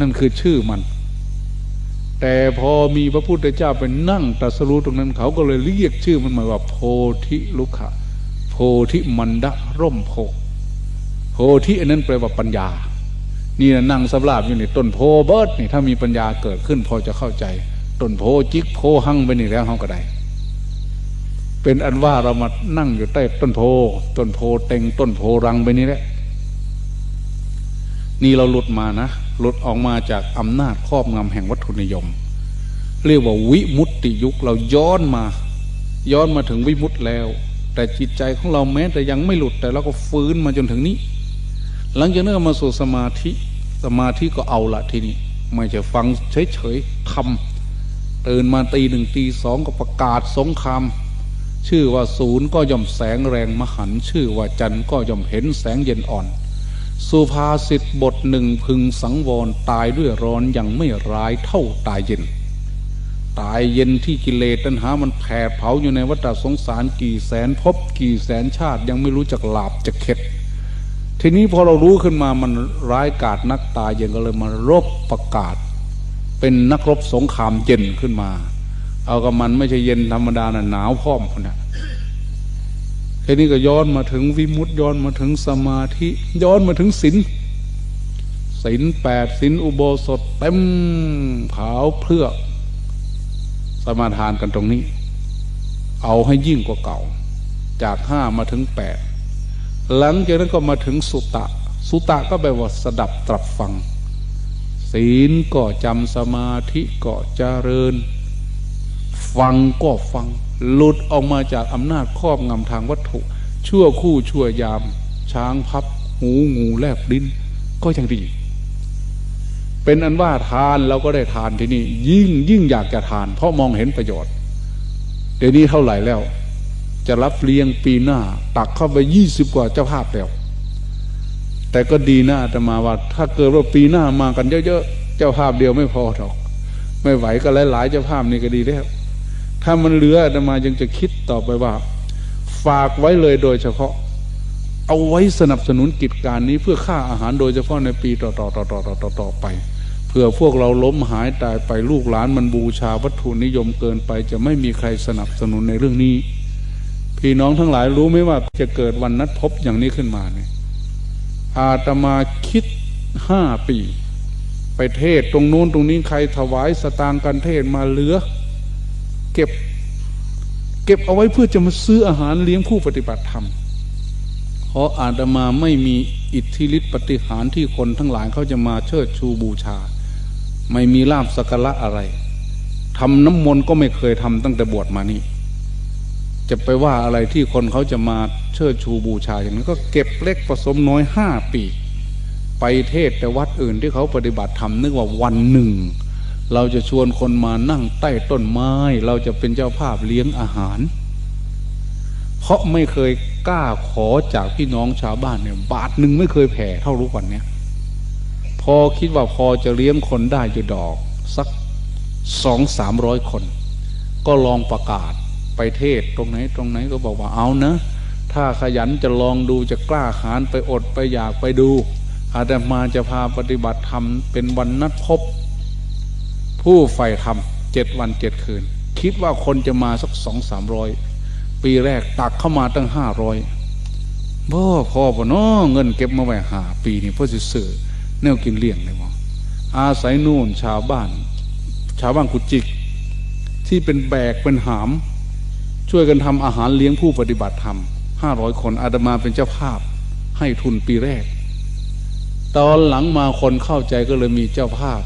นั่นคือชื่อมัน แต่พอมีพระพุทธเจ้าไปนั่งตรัสรู้ตรงนั้นเขาก็เลยเรียกชื่อมันมาว่า โพธิลุกขะโพธิมันดะร่มโพโพธิอันนั้นแปลว่าปัญญา นี่นะนั่งสำราบอยู่ในต้นโพเบิร์ดนี่ถ้ามีปัญญาเกิดขึ้นพอจะเข้าใจต้นโพจิกโพหั่งไปนี่แล้วเขาก็ได้เป็นอันว่าเรามานั่งอยู่ใต้ต้นโพ ต้นโพเต็งต้นโพรังไปนี่แหละ นี่เราหลุดมานะหลุดออกมาจากอำนาจครอบงำแห่งวัตถุนิยม เรียกว่าวิมุตติยุคเราย้อนมา ย้อนมาถึงวิมุตติแล้ว แต่จิตใจของเราแม้แต่ยังไม่หลุดแต่เราก็ฟื้นมาจนถึงนี้ หลังจากนั้นมาสู่สมาธิสมาธิก็เอาละทีนี้ไม่จะฟังเฉยๆทำตื่นมาตีหนึ่งตีสองก็ประกาศสงครามชื่อว่าศูนย์ก็ย่อมแสงแรงมหันชื่อว่าจันทร์ก็ย่อมเห็นแสงเย็นอ่อน สุภาษิตบทหนึ่งพึงสังวรตายด้วยร้อนยังไม่ร้ายเท่าตายเย็น ตายเย็นที่กิเลสตัณหามันแผดเผาอยู่ในวัฏสงสารกี่แสนภพกี่แสนชาติยังไม่รู้จักหลาบจะเข็ด ทีนี้พอเรารู้ขึ้นมามันร้ายกาจนักตายเย็นก็เลยมารบประกาศ เป็นนักรบสงครามเย็นขึ้นมา เอากับมันไม่ใช่เย็นธรรมดานะหนาวพร้อมคนน่ะ ทีนี้ก็ย้อนมาถึงวิมุตติย้อนมาถึงสมาธิ ย้อนมาถึงศีลศีลแปดศีลอุโบสถเต็มขาวเพื่อสมาทานกันตรงนี้ เอาให้ยิ่งกว่าเก่า จากห้ามาถึงแปดหลังจากนั้นก็มาถึงสุตะ สุตะก็แปลว่าสดับตรับฟัง ศีลก็จำสมาธิก็เจริญ ฟังก็ฟัง หลุดออกมาจากอำนาจครอบงำทางวัตถุ ชั่วคู่ชั่วยาม ช้างพับ หูงูแลบลิ้น ก็ยังดี เป็นอันว่าทานเราก็ได้ทานที่นี่ ยิ่งยิ่งอยากจะทาน เพราะมองเห็นประโยชน์ เดี๋ยวนี้เท่าไหร่แล้ว จะรับเลี้ยงปีหน้า ตักเข้าไปยี่สิบกว่าเจ้าภาพแล้ว แต่ก็ดีนะอาตมาว่า ถ้าเกิดว่าปีหน้ามากันเยอะๆเจ้าภาพเดียวไม่พอหรอก ไม่ไหวก็หลายๆเจ้าภาพนี่ก็ดีแล้ว ถ้ามันเหลืออาตมายังจะคิดต่อไปว่า ฝากไว้เลยโดยเฉพาะ เอาไว้สนับสนุนกิจการนี้เพื่อค่าอาหารโดยเฉพาะในปีต่อๆต่อๆต่อๆต่อไปเพื่อพวกเราล้มหายตายไปลูกหลานมันบูชาวัตถุนิยมเกินไป จะไม่มีใครสนับสนุนในเรื่องนี้ พี่น้องทั้งหลายรู้ไหมว่าจะเกิดวันนัดพบอย่างนี้ขึ้นมาเนี่ยอาตมาคิดห้าปี ไปเทศตรงนู้นตรงนี้ใครถวายสตางค์กันเทศมาเหลือ เก็บ เก็บเอาไว้เพื่อจะมาซื้ออาหารเลี้ยงผู้ปฏิบัติธรรมเพราะอาตมาไม่มีอิทธิฤทธิปฏิหารที่คนทั้งหลายเขาจะมาเชิดชูบูชา ไม่มีลาบสักการะอะไรทำน้ำมนต์ก็ไม่เคยทำตั้งแต่บวชมานี่จะไปว่าอะไรที่คนเขาจะมาเชิดชูบูชาอย่างนั้นก็เก็บเล็กผสมน้อยห้าปี ไปเทศแต่วัดอื่นที่เขาปฏิบัติธรรมนึกว่าวันหนึ่ง เราจะชวนคนมานั่งใต้ต้นไม้ เราจะเป็นเจ้าภาพเลี้ยงอาหาร เพราะไม่เคยกล้าขอจากพี่น้องชาวบ้านเนี่ย บาทหนึ่งไม่เคยแผ่เท่ารู้ก่อนเนี่ย พอคิดว่าพอจะเลี้ยงคนได้อยู่ดอก สักสองสามร้อยคน ก็ลองประกาศไปเทศตรงไหนตรงไหนก็บอกว่าเอานะ ถ้าขยันจะลองดูจะกล้าหาญไปอดไปอยากไปดูอาตมาจะพาปฏิบัติธรรมเป็นวันนัดพบ ผู้ใฝ่ธรรมเจ็ดวันเจ็ดคืน คิดว่าคนจะมาสักสองสามร้อยปีแรกตักเข้ามาตั้งห้าร้อยบ่พอปะนาะเงินเก็บมาไว้หาปีนี่เพื่อสิซื้อแนวกินเลี้ยงเลยมั้งอาศัยนู่นชาวบ้าน ชาวบ้านกุจิก ที่เป็นแบกเป็นหาม ช่วยกันทำอาหารเลี้ยงผู้ปฏิบัติธรรมห้าร้อยคนอาตมาเป็นเจ้าภาพ ให้ทุนปีแรก ตอนหลังมาคนเข้าใจก็เลยมีเจ้าภาพ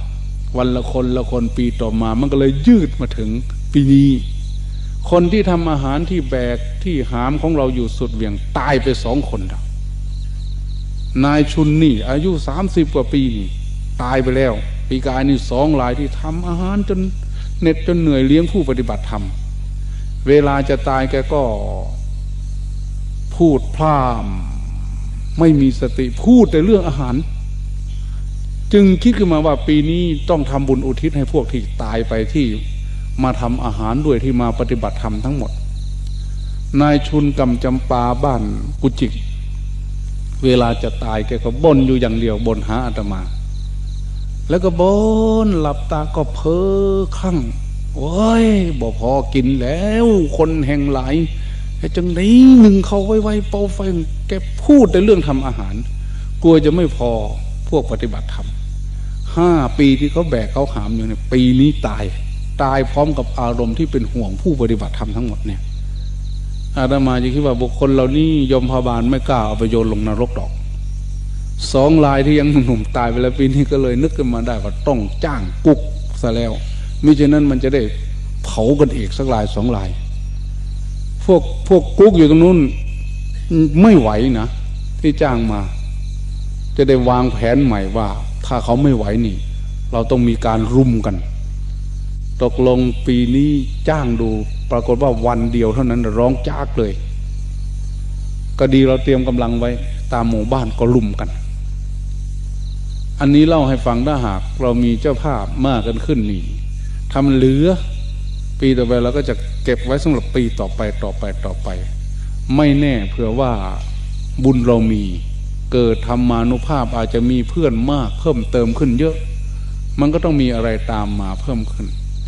วันละคนละคนปีต่อมา มันก็เลยยืดมาถึงปีนี้ คนที่ทำอาหารที่แบกที่หามของเราอยู่สุดเวียงตายไปสองคนแล้วนายชุนนี่ อายุสามสิบกว่าปีนี่ตายไปแล้ว ปีกายนี่สองรายที่ทำอาหารจนเหน็ดจนเหนื่อยเลี้ยงผู้ปฏิบัติธรรมเวลาจะตายแกก็ พูดพร่ำไม่มีสติพูดแต่เรื่องอาหาร จึงคิดขึ้นมาว่าปีนี้ต้องทำบุญอุทิศให้พวกที่ตายไปที่มาทำอาหารด้วยที่มาปฏิบัติธรรมทั้งหมด นายชุนกำจำปาบ้านกุจิก เวลาจะตายแกก็บ่นอยู่อย่างเดียวบ่นหาอาตมา แล้วก็บนหลับตาก็เพ้อคลั่งโอ้ยบ่พอกินแล้ว คนแห่งหลายไอ้จังนี้หนึ่งเขาไว้ไว้เป่าไฟแกพูดแต่เรื่องทำอาหาร กลัวจะไม่พอพวกปฏิบัติธรรม ห้าปีที่เขาแบกเขาหามอยู่เนี่ยปีนี้ตาย ตายพร้อมกับอารมณ์ที่เป็นห่วงผู้ปฏิบัติธรรมทั้งหมดเนี่ยอาตมาจะคิดว่าบุคคลเหล่านี้ยมพาบาลไม่กล้าเอาไปโยนลงนรกดอกสองลายที่ยังหนุ่มๆตายไปแล้วปีนี้ก็เลยนึกขึ้นมาได้ว่าต้องจ้างกุ๊กซะแล้วมิฉะนั้นมันจะได้เผากันอีกสักลายสองลาย พวกพวกกุ๊กอยู่ตรงนู้นไม่ไหวนะที่จ้างมา จะได้วางแผนใหม่ว่า ถ้าเขาไม่ไหวนี่ เราต้องมีการรุมกัน ตกลงปีนี้จ้างดู ปรากฏว่าวันเดียวเท่านั้นร้องจากเลย ก็ดีเราเตรียมกำลังไว้ ตามหมู่บ้านก็ลุมกัน อันนี้เล่าให้ฟังถ้าหาก เรามีเจ้าภาพมากกันขึ้นนี่ทำเหลือ ปีต่อไปเราก็จะเก็บไว้สำหรับปีต่อไปต่อไปต่อไป ไม่แน่เผื่อว่าบุญเรามี เกิดธรรมานุภาพอาจจะมีเพื่อนมากเพิ่มเติมขึ้นเยอะ มันก็ต้องมีอะไรตามมาเพิ่มขึ้น